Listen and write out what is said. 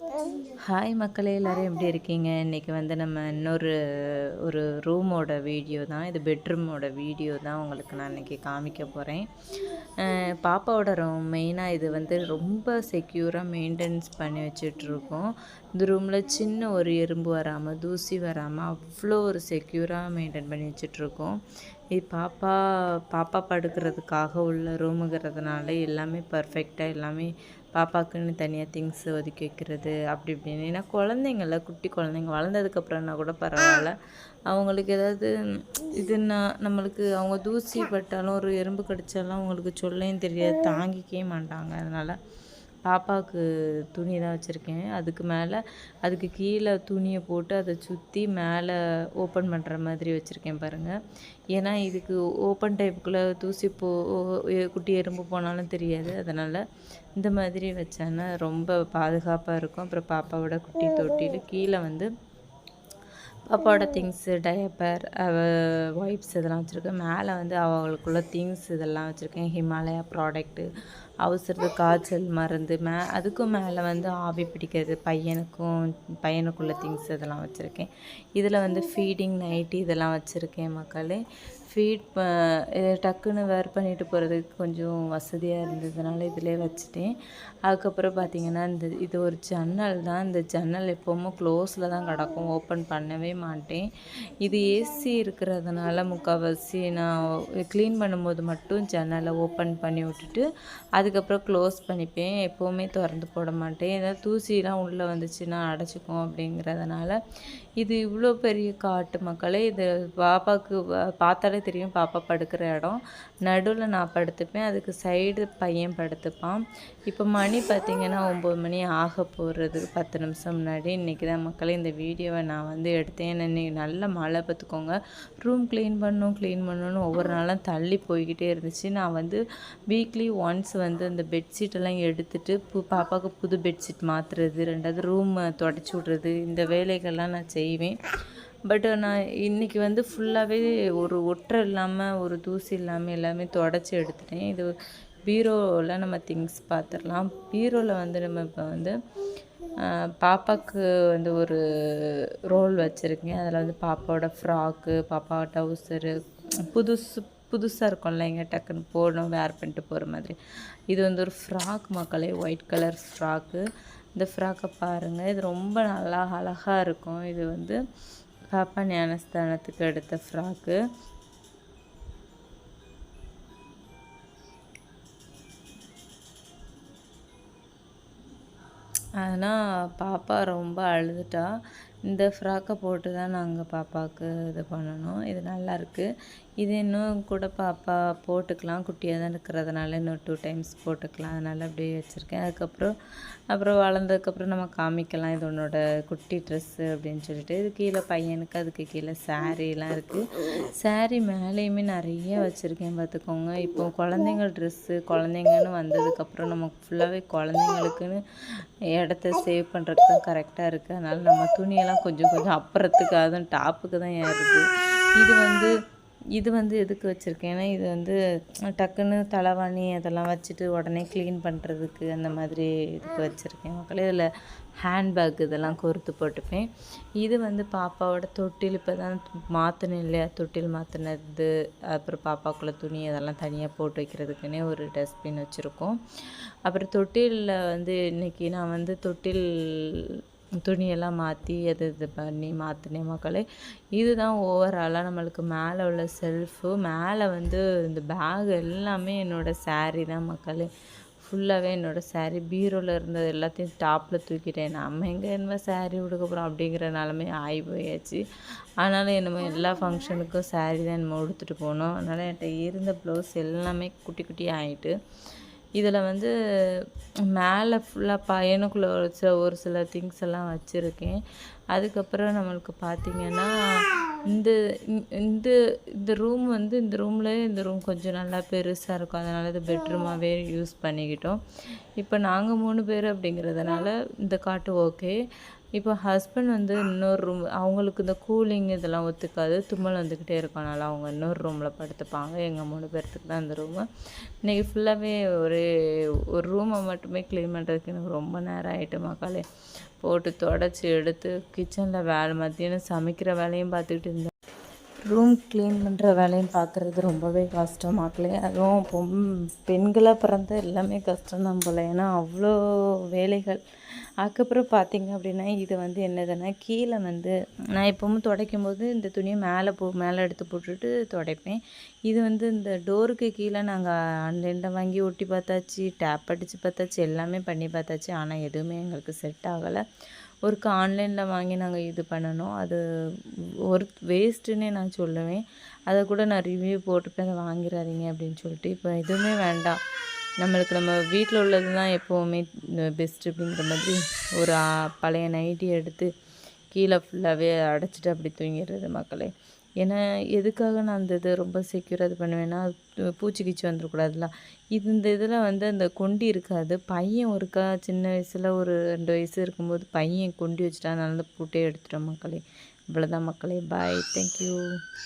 Hi மக்களே எல்லோரும் எப்படி இருக்கீங்க? இன்றைக்கி வந்து நம்ம இன்னொரு ஒரு ரூமோட வீடியோ தான். இது பெட்ரூமோட வீடியோ தான் உங்களுக்கு நான் இன்றைக்கி காமிக்க போகிறேன் பாப்பாவோட ரூம் மெயினாக இது வந்து ரொம்ப செக்யூராக மெயின்டெனன்ஸ் பண்ணி வச்சிட்ருக்கோம் இந்த ரூமில் சின்ன ஒரு எறும்பு வராமல் தூசி வராமல் அவ்வளோ ஒரு செக்யூராக மெயின்டைன் பண்ணி வச்சிட்ருக்கோம் இது பாப்பா பாப்பா படுக்கிறதுக்காக உள்ள ரூமுங்கிறதுனால எல்லாமே பர்ஃபெக்டாக எல்லாமே பாப்பாக்குன்னு தனியாக திங்ஸ் ஒதுக்கி வைக்கிறது அப்படி இப்படின்னு. ஏன்னா குழந்தைங்கள குட்டி குழந்தைங்க வளர்ந்ததுக்கப்புறம்னா கூட பரவாயில்ல. அவங்களுக்கு ஏதாவது இதுன்னா நம்மளுக்கு அவங்க தூசி பட்டாலும் ஒரு எறும்பு கடிச்சாலும் அவங்களுக்கு சொல்லையும் தெரியாது தாங்கிக்கவே மாட்டாங்க. அதனால் பாப்பாவுக்கு துணி தான் வச்சுருக்கேன். அதுக்கு மேலே அதுக்கு கீழே துணியை போட்டு அதை சுற்றி மேலே ஓப்பன் பண்ணுற மாதிரி வச்சுருக்கேன் பாருங்கள் ஏன்னா இதுக்கு ஓப்பன் டைப்புக்குள்ளே தூசி போ குட்டி எறும்பு போனாலும் தெரியாது. அதனால் இந்த மாதிரி வச்சேன்னா ரொம்ப பாதுகாப்பாக இருக்கும். அப்புறம் பாப்பாவோட குட்டி தொட்டியில் கீழே வந்து பாப்பாவோட திங்ஸு டயப்பர் ஒய்ப்ஸ் இதெல்லாம் வச்சுருக்கேன். மேலே வந்து அவங்களுக்குள்ள திங்ஸ் இதெல்லாம் வச்சுருக்கேன். ஹிமாலயா ப்ராடக்ட்டு அவசரத்து காய்ச்சல் மருந்து மே அதுக்கும் மேலே வந்து ஆவி பிடிக்கிறது பையனுக்கும் பையனுக்குள்ள திங்ஸ் இதெல்லாம் வச்சுருக்கேன். இதில் வந்து ஃபீடிங் நைட்டி இதெல்லாம் வச்சுருக்கேன் மக்களே. ஃபீட் ப டக்குன்னு வேர் பண்ணிட்டு போகிறதுக்கு கொஞ்சம் வசதியாக இருந்ததுனால இதிலே வச்சுட்டேன். அதுக்கப்புறம் பார்த்திங்கன்னா இந்த இது ஒரு ஜன்னல் தான். இந்த ஜன்னல் எப்போவுமே க்ளோஸில் தான் கிடக்கும். ஓப்பன் பண்ணவே மாட்டேன். இது ஏசி இருக்கிறதுனால முக்கால்வாசி நான் க்ளீன் பண்ணும்போது மட்டும் ஜன்னலை ஓப்பன் பண்ணி விட்டுட்டு அது அதுக்கப்புறம் க்ளோஸ் பண்ணிப்பேன். எப்போவுமே திறந்து போட மாட்டேன். ஏதாவது தூசிலாம் உள்ளே வந்துச்சுன்னா அடைச்சிக்கும் அப்படிங்கிறதுனால இது இவ்வளோ பெரிய காட்டு மக்களே. இது பாப்பாவுக்கு பார்த்தாலே தெரியும் பாப்பா படுக்கிற இடம். நடுவில் நான் படுத்துப்பேன். அதுக்கு சைடு பையன் படுத்துப்பான். இப்போ மணி பார்த்திங்கன்னா ஒம்பது மணி ஆக போகிறது பத்து நிமிஷம் முன்னாடி இன்றைக்கி தான் மக்களே இந்த வீடியோவை நான் வந்து எடுத்தேன். இன்னைக்கு நல்ல மழை பார்த்துக்கோங்க. ரூம் க்ளீன் பண்ணணும் க்ளீன் பண்ணணும்னு ஒவ்வொரு நாளும் தள்ளி போய்கிட்டே இருந்துச்சு. நான் வந்து வீக்லி ஒன்ஸ் வந்து அந்த பெட்ஷீட்டெல்லாம் எடுத்துகிட்டு பு பாப்பாவுக்கு புது பெட்ஷீட் மாற்றுறது ரெண்டாவது ரூம் தொடச்சி விட்றது இந்த வேலைகள்லாம் நான் செய்வேன். பட் நான் இன்றைக்கி வந்து ஃபுல்லாகவே ஒரு ஒற்றை இல்லாமல் ஒரு தூசி இல்லாமல் எல்லாமே தொடச்சி எடுத்துட்டேன். இது பீரோவில் நம்ம திங்ஸ் பார்த்துடலாம் பீரோவில் வந்து நம்ம இப்போ வந்து பாப்பாவுக்கு வந்து ஒரு ரோல் வச்சுருக்கேன். அதில் வந்து பாப்பாவோட ஃப்ராக்கு பாப்பா டவுசரு புதுசு புதுசாக இருக்கும்ல எங்கே டக்குன்னு போடணும் வேர் பண்ணிட்டு போகிற மாதிரி. இது வந்து ஒரு ஃப்ராக் மக்களே ஒயிட் கலர் ஃப்ராக்கு இந்த ஃப்ராக்கை பாருங்கள் இது ரொம்ப நல்லா அழகாக இருக்கும். இது வந்து பாப்பா ஞானஸ்தானத்துக்கு எடுத்த ஃப்ராக்கு. ஆனால் பாப்பா ரொம்ப அழுதுட்டா. இந்த ஃப்ராக்கை போட்டு தான் நாங்கள் பாப்பாவுக்கு இது பண்ணணும். இது நல்லாயிருக்கு இது இன்னும் கூட பாப்பா போட்டுக்கலாம். குட்டியாக தான் இருக்கிறதுனால இன்னும் டூ டைம்ஸ் போட்டுக்கலாம். அதனால் அப்படியே வச்சுருக்கேன். அதுக்கப்புறம் அப்புறம் வளர்ந்ததுக்கப்புறம் நம்ம காமிக்கலாம். இது உன்னோட குட்டி ட்ரெஸ்ஸு அப்படின்னு சொல்லிட்டு. இது கீழே பையனுக்கு அதுக்கு கீழே சாரீலாம் இருக்குது சாரீ மேலேயுமே நிறைய வச்சுருக்கேன் பார்த்துக்கோங்க. இப்போ குழந்தைங்க ட்ரெஸ்ஸு குழந்தைங்கன்னு வந்ததுக்கப்புறம் நமக்கு ஃபுல்லாகவே குழந்தைங்களுக்குன்னு இடத்த சேவ் பண்ணுறதுக்கு தான் கரெக்டாக இருக்குது அதனால் நம்ம துணியெல்லாம் கொஞ்சம் கொஞ்சம் அப்புறத்துக்கு அதுவும் டாப்புக்கு தான் ஏறுது. இது வந்து இது வந்து எதுக்கு வச்சுருக்கேன்னா இது வந்து டக்குன்னு தலைவாணி அதெல்லாம் வச்சுட்டு உடனே க்ளீன் பண்ணுறதுக்கு அந்த மாதிரி இதுக்கு வச்சுருக்கேன். மக்களே இதில் ஹேண்ட்பேக் இதெல்லாம் கொறுத்து போட்டுப்பேன். இது வந்து பாப்பாவோட தொட்டில் இப்போ தான் மாற்றினேன் இல்லையா? தொட்டில் மாற்றினது அப்புறம் பாப்பாக்குள்ளே துணி அதெல்லாம் தனியாக போட்டு வைக்கிறதுக்குன்னே ஒரு டஸ்ட்பின் வச்சுருக்கோம். அப்புறம் தொட்டிலில் வந்து இன்றைக்கி நான் வந்து தொட்டில் துணியெல்லாம் மாற்றி அது இது பண்ணி மாற்றினேன் மக்களே. இதுதான் ஓவராலாக நம்மளுக்கு மேலே உள்ள செல்ஃபு மேலே வந்து இந்த பேக் எல்லாமே என்னோடய சாரீ தான் மக்களே. ஃபுல்லாகவே என்னோடய சாரீ பீரோவில் இருந்தது எல்லாத்தையும் டாப்பில் தூக்கிட்டேன். நம்ம எங்கே என்னமோ சாரீ உடுக்க போகிறோம் அப்படிங்கிற நிலமே ஆகி போயாச்சு. ஆனாலும் என்னமோ எல்லா ஃபங்க்ஷனுக்கும் சாரீ தான் நம்ம உடுத்துட்டு போனோம். அதனால் என்கிட்ட இருந்த ப்ளவுஸ் எல்லாமே குட்டி குட்டி ஆகிட்டு இதில் வந்து மேலே ஃபுல்லாக பையனுக்குள்ளே ஒரு சில ஒரு சில திங்ஸ் எல்லாம் வச்சுருக்கேன். அதுக்கப்புறம் நம்மளுக்கு பார்த்திங்கன்னா இந்த இந்த இந்த ரூம் வந்து இந்த ரூமில் இந்த ரூம் கொஞ்சம் நல்லா பெருசாக இருக்கும். அதனால் இது பெட்ரூமாகவே யூஸ் பண்ணிக்கிட்டோம். இப்போ நாங்கள் மூணு பேர் அப்படிங்கிறதுனால இந்த காட்டு ஓகே இப்போ ஹஸ்பண்ட் வந்து இன்னொரு ரூம் அவங்களுக்கு இந்த கூலிங் இதெல்லாம் ஒத்துக்காது. தும்மல் வந்துக்கிட்டே இருக்கனால அவங்க இன்னொரு ரூமில் படுத்துப்பாங்க. எங்கள் மூணு பேர்த்துக்கு தான் அந்த ரூமு இன்றைக்கி ஃபுல்லாகவே ஒரு ஒரு ரூமை மட்டுமே க்ளீன் பண்ணுறதுக்கு எனக்கு ரொம்ப நேரம் ஆகிட்டு மக்களே போட்டு தொடச்சி எடுத்து கிச்சனில் வேலை மத்தியானம் சமைக்கிற வேலையும் பார்த்துக்கிட்டு இருந்தேன். ரூம் க்ளீன் பண்ணுற வேலையும் பார்க்குறது ரொம்பவே கஷ்டமாக்கலையே அதுவும் பொம் பெண்களாக பிறந்த எல்லாமே கஷ்டம் தான் போல். ஏன்னா அவ்வளோ வேலைகள் அதுக்கப்புறம் பார்த்திங்க அப்படின்னா இது வந்து என்னதுன்னா கீழே வந்து நான் எப்பவும் துடைக்கும் போது இந்த துணியை மேலே போ மேலே எடுத்து போட்டுட்டு துடைப்பேன். இது வந்து இந்த டோருக்கு கீழே நாங்கள் ஆன்லைனில் வாங்கி ஒட்டி பார்த்தாச்சு டேப் அடித்து பார்த்தாச்சு எல்லாமே பண்ணி பார்த்தாச்சு. ஆனால் எதுவுமே எங்களுக்கு செட் ஆகலை. ஒருக்கு ஆன்லைனில் வாங்கி நாங்கள் இது பண்ணணும். அது ஒரு வேஸ்ட்டுன்னே நான் சொல்லுவேன். அதை கூட நான் ரிவ்யூ போட்டுப்பேன் அதை வாங்கிடாதீங்க அப்படின்னு சொல்லிட்டு. இப்போ எதுவுமே வேண்டாம். நம்மளுக்கு நம்ம வீட்டில் உள்ளது தான் எப்போவுமே பெஸ்ட் அப்படிங்கிற மாதிரி ஒரு பழைய நைட்டி எடுத்து கீழே ஃபுல்லாகவே அடைச்சிட்டு அப்படி தூங்கிடுறது மக்களே. ஏன்னா எதுக்காக நான் அந்த இதை ரொம்ப செக்யூராக இது பண்ணுவேன்னா பூச்சி கீச்சி வந்துடக்கூடாதுல இது இந்த இதில் வந்து அந்த கொண்டி இருக்காது. பையன் ஒருக்கா சின்ன வயசில் ஒரு ரெண்டு வயசு இருக்கும்போது பையன் கொண்டி வச்சுட்டா அதனால பூட்டே எடுத்துட்டோம் மக்களே. இவ்வளோதான் மக்களே. Bye thank you